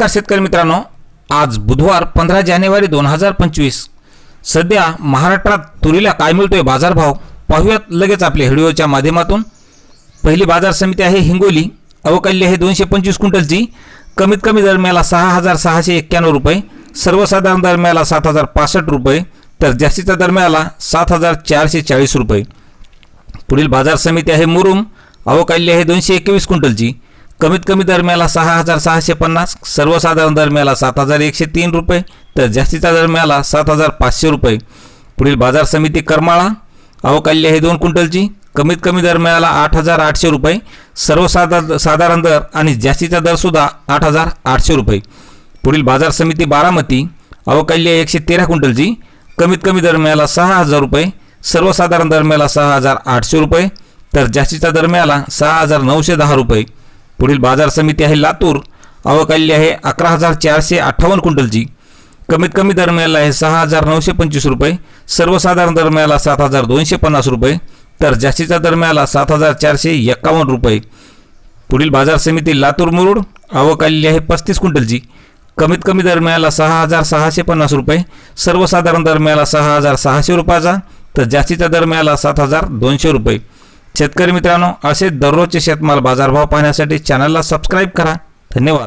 नमस्कार शेतकरी मित्रांनो. आज बुधवार पंधरा जानेवारी दोन हजार पंचवीस. सध्या महाराष्ट्रात तुरीला काय मिळतोय बाजारभाव पाहूयात लगेच आपल्या व्हिडिओच्या माध्यमातून. पहिली बाजार समिती आहे हिंगोली. अवकल्य हे दोनशे पंचवीस क्विंटलची कमीत कमी दरम्याला सहा हजार सहाशे एक्क्याण्णव रुपये. सर्वसाधारण दरम्याला सात हजार पासष्ट रुपये. तर जास्तीच्या दरम्याला सात हजार चारशे चाळीस रुपये. पुढील बाजार समिती आहे मुरुम. अवकाल्य हे दोनशे एकवीस क्विंटलची कमीत कमी दरम्याला सहा हजार सहाशे पन्नास सर्वसाधारण दरम्याला सात हजार एकशे तीन रुपये तर जास्तीचा दरम्याला सात हजार पाचशे रुपये. पुढील बाजार समिती करमाळा अवकाल्य हे दोन क्विंटलची कमीत कमी दरम्याला आठ हजार आठशे रुपये सर्वसाधार साधारण दर आणि जास्तीचा दरसुद्धा आठ हजार आठशे रुपये. पुढील बाजार समिती बारामती अवकाल्य एकशे तेरा क्विंटलची कमीत कमी दरम्याला सहा हजार रुपये सर्वसाधारण दरम्याला सहा हजार आठशे रुपये तर जास्तीच्या दरम्याला सहा हजार नऊशे दहा रुपये. पुढील बाजार समिती आहे लातूर. अवकाली आहे अकरा हजार चारशे अठ्ठावन्न क्विंटलची. कमीत कमी दरम्याला आहे सहा हजार नऊशे पंचवीस रुपये. सर्वसाधारण दरम्याला सात हजार दोनशे पन्नास रुपये. तर जास्तीचा दरम्याला सात हजार चारशे एक्कावन्न रुपये. पुढील बाजार समिती लातूर मुरुड. अवकाल्य आहे पस्तीस क्विंटलची. कमीत कमी दरम्याला सहा हजार सहाशे पन्नास रुपये. सर्वसाधारण दरम्याला सहा हजार सहाशे रुपयाचा. तर जास्तीचा दरम्याला सात हजार दोनशे रुपये. शेतकरी मित्रांनो असे दररोजचे शेतमाल बाजारभाव पाहण्यासाठी चॅनलला सबस्क्राईब करा. धन्यवाद.